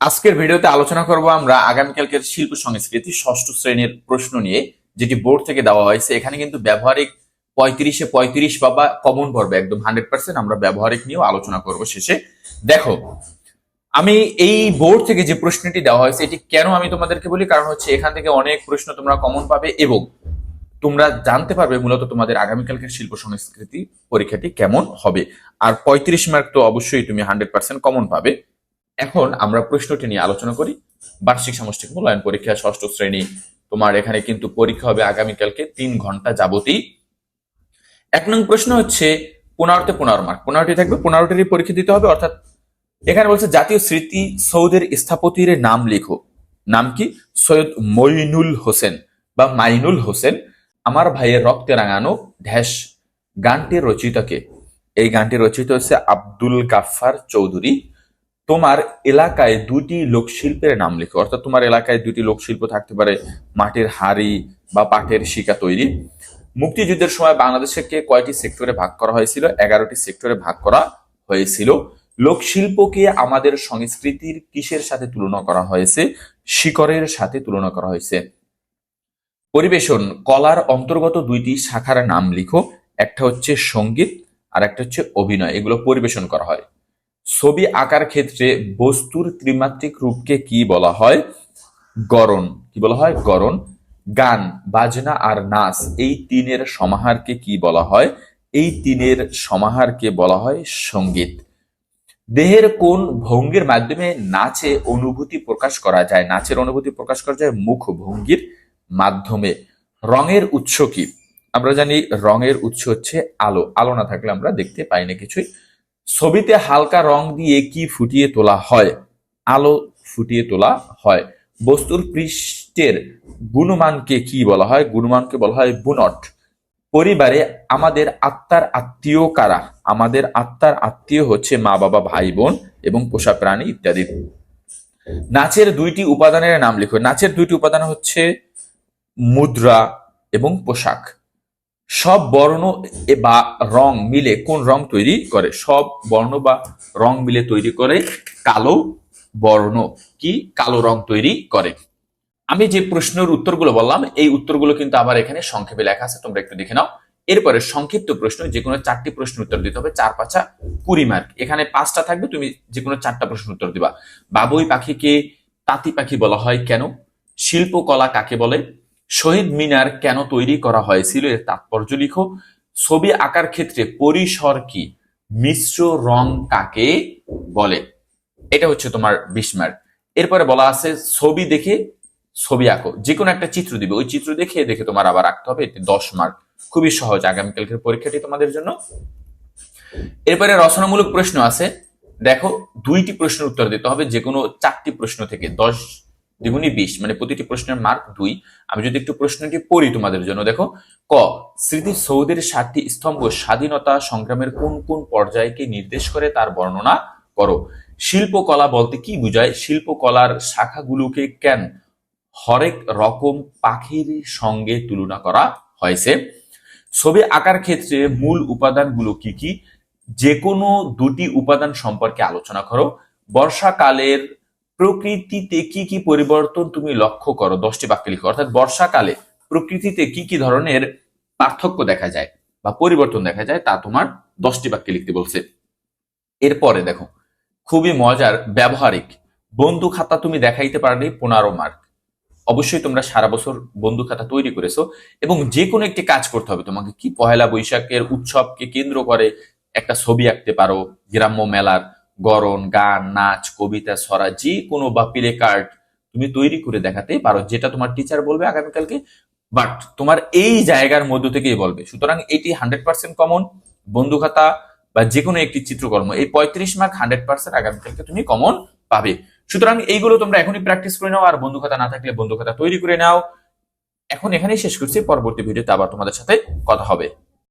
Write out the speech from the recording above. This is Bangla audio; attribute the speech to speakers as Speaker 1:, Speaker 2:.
Speaker 1: আজকের ভিডিওতে আলোচনা করব আমরা আগামীকালকের শিল্প সংস্কৃতি ষষ্ঠ শ্রেণির প্রশ্ন নিয়ে, যেটি বোর্ড থেকে দেওয়া হয়েছে। এখানে কিন্তু ব্যবহারিক পঁয়ত্রিশে পঁয়ত্রিশ পাবা কমন পড়বে একদম হান্ড্রেড পার্সেন্ট। আমরা ব্যবহারিক নিয়েও আলোচনা করব শেষে। দেখো, আমি এই বোর্ড থেকে যে প্রশ্নটি দেওয়া হয়েছে, এটি কেন আমি তোমাদেরকে বলি? কারণ হচ্ছে এখান থেকে অনেক প্রশ্ন তোমরা কমন পাবে এবং তোমরা জানতে পারবে মূলত তোমাদের আগামীকালকের শিল্প সংস্কৃতি পরীক্ষাটি কেমন হবে। আর পঁয়ত্রিশ মার্ক তো অবশ্যই তুমি হান্ড্রেড পার্সেন্ট কমন পাবে। এখন আমরা প্রশ্নটি নিয়ে আলোচনা করি। বার্ষিক সামষ্টিক মূল্যায়ন পরীক্ষা ষষ্ঠ শ্রেণি। তোমার এখানে কিন্তু পরীক্ষা হবে আগামীকালকে তিন ঘণ্টা যাবতই। এক নং প্রশ্ন হচ্ছে পনেরোতে পনেরো মার্ক। পনেরোটি থাকবে পনেরোটিরই পরীক্ষা দিতে হবে, অর্থাৎ এখানে বলছে, জাতীয় স্মৃতি সৌদের স্থাপতির নাম লেখো। নাম কি? সৈয়দ মইনুল হোসেন বা মাইনুল হোসেন। আমার ভাইয়ের রক্তে রাঙানো ঢ্যাস গানটির রচিতকে এই গানটি রচিত হচ্ছে আব্দুল গাফফার চৌধুরী। তোমার এলাকায় দুটি লোকশিল্পের নাম লেখো। অর্থাৎ তোমার এলাকায় দুটি লোকশিল্প থাকতে পারে, মাটির হাড়ি বা পাটের শিকা তৈরি। মুক্তিযুদ্ধের সময় বাংলাদেশকে কয়টি সেক্টরে ভাগ করা হয়েছিল? এগারোটি সেক্টরে ভাগ করা হয়েছিল। লোকশিল্পকে আমাদের সংস্কৃতির কিসের সাথে তুলনা করা হয়েছে? শিকরের সাথে তুলনা করা হয়েছে। পরিবেশন, কলার অন্তর্গত দুইটি শাখার নাম লিখো। একটা হচ্ছে সংগীত আর একটা হচ্ছে অভিনয়। এগুলো পরিবেশন করা হয়। ছবি আঁকার ক্ষেত্রে বস্তুর ত্রিমাত্রিক রূপকে কি বলা হয়? গরণ। কি বলা হয়? গরণ। গান, বাজনা আর নাচ এই তিনের সমাহারকে কি বলা হয়? এই তিনের সমাহারকে বলা হয় সংগীত। দেহের কোন ভঙ্গির মাধ্যমে নাচে অনুভূতি প্রকাশ করা যায়? নাচের অনুভূতি প্রকাশ করা যায় মুখ ভঙ্গির মাধ্যমে। রঙের উৎস কি? আমরা জানি রঙের উৎস হচ্ছে আলো। আলো না থাকলে আমরা দেখতে পাই না কিছুই। ছবিতে হালকা রং দিয়ে কি ফুটিয়ে তোলা হয়? আলো ফুটিয়ে তোলা হয়। বস্তুর পৃষ্ঠের গুণমানকে কি বলা হয়? গুণমানকে বলা হয় বুনট। পরিবারে আমাদের আত্মার আত্মীয় কারা? আমাদের আত্মার আত্মীয় হচ্ছে মা, বাবা, ভাই, বোন এবং পোষা প্রাণী ইত্যাদি। নাচের দুইটি উপাদানের নাম লিখো। নাচের দুইটি উপাদান হচ্ছে মুদ্রা এবং পোশাক। সব বর্ণ বা রং মিলে কোন রং তৈরি করে? সব বর্ণ বা রং মিলে তৈরি করে কালো বর্ণ। কি কালো রং তৈরি করে? আমি যে প্রশ্নের উত্তরগুলো বললাম, এই উত্তরগুলো কিন্তু আমার এখানে সংক্ষেপে লেখা আছে, তোমরা একটু দেখে নাও। এরপরে সংক্ষিপ্ত প্রশ্ন, যে কোনো চারটি প্রশ্ন উত্তর দিতে হবে, চার পাঁচা কুড়ি মার্ক এখানে পাঁচটা থাকবে, তুমি যে কোনো চারটা প্রশ্ন উত্তর দিবা। বাবুই পাখিকে তাঁতি পাখি বলা হয় কেন? শিল্পকলা কাকে বলে? শহীদ মিনার কেন তৈরি করা হয়েছিল? এর তাৎপর্য লিখো। ছবি আঁকার ক্ষেত্রে পরিসর কি? মিশ্র রং কাকে বলে? এটা হচ্ছে তোমার বিশ মার্ক এরপরে বলা আছে, ছবি দেখে ছবি আঁকো। যে কোনো একটা চিত্র দিবে। ওই চিত্র দেখে দেখে তোমার আবার আঁকতে হবে। এতে দশ মার্ক খুবই সহজ আগামীকালকের পরীক্ষাটি তোমাদের জন্য। এরপরে রচনামূলক প্রশ্ন আছে। দেখো, দুইটি প্রশ্নের উত্তর দিতে হবে। যে কোনো চারটি প্রশ্ন থেকে দশ দ্বিগুণী বিশ মানে প্রতিটি প্রশ্নের মার্ক দুই। আমি যদি একটু প্রশ্নটি পড়ি তোমাদের জন্য, দেখো, ক, স্মৃতি সৌদের সাতটি স্তম্ভ স্বাধীনতা সংগ্রামের কোন কোন পর্যায়কে নির্দেশ করে তার বর্ণনা করো? শিল্পকলা বলতে কি বোঝায়? শিল্পকলার শাখাগুলোকে কেন হরেক রকম পাখির সঙ্গে তুলনা করা হয়েছে? ছবি আঁকার ক্ষেত্রে মূল উপাদানগুলো কি কি? যে কোনো দুটি উপাদান সম্পর্কে আলোচনা করো। বর্ষাকালের প্রকৃতিতে কি কি পরিবর্তন তুমি লক্ষ্য করো? দশটি বাক্যে লিখো। অর্থাৎ বর্ষাকালে প্রকৃতিতে কি কি ধরনের পার্থক্য দেখা যায় বা পরিবর্তন দেখা যায় তা তোমার দশটি বাক্যে লিখতে বলছে। এরপরে দেখো, খুবই মজার, ব্যবহারিক বন্ধু খাতা তুমি দেখাইতে পারলে পনেরো মার্ক। অবশ্যই তোমরা সারা বছর বন্ধু খাতা তৈরি করেছ এবং যে কোনো একটি কাজ করতে হবে। তোমাকে কি পহেলা বৈশাখের উৎসবকে কেন্দ্র করে একটা ছবি আঁকতে পারো, গ্রাম্য মেলার গরন গান, নাচ, কবিতা, ছড়া, যে কোনো বা প্লে কার্ড তুমি তৈরি করে দেখাতে পারো, যেটা তোমার টিচার বলবে আগামীকালকে। বাট তোমার এই জায়গার মধ্য থেকেই বলবে। সুতরাং এটি হান্ড্রেড পার্সেন্ট কমন বন্ধু খাতা বা যে কোনো একটি চিত্রকর্ম, এই পঁয়ত্রিশ মার্ক হান্ড্রেড পার্সেন্ট আগামীকালকে তুমি কমন পাবে। সুতরাং এইগুলো তোমরা এখনই প্র্যাকটিস করে নাও, আর বন্ধু খাতা না থাকলে বন্ধু খাতা তৈরি করে নাও। এখন এখানেই শেষ করছি, পরবর্তী ভিডিওতে আবার তোমাদের সাথে কথা হবে।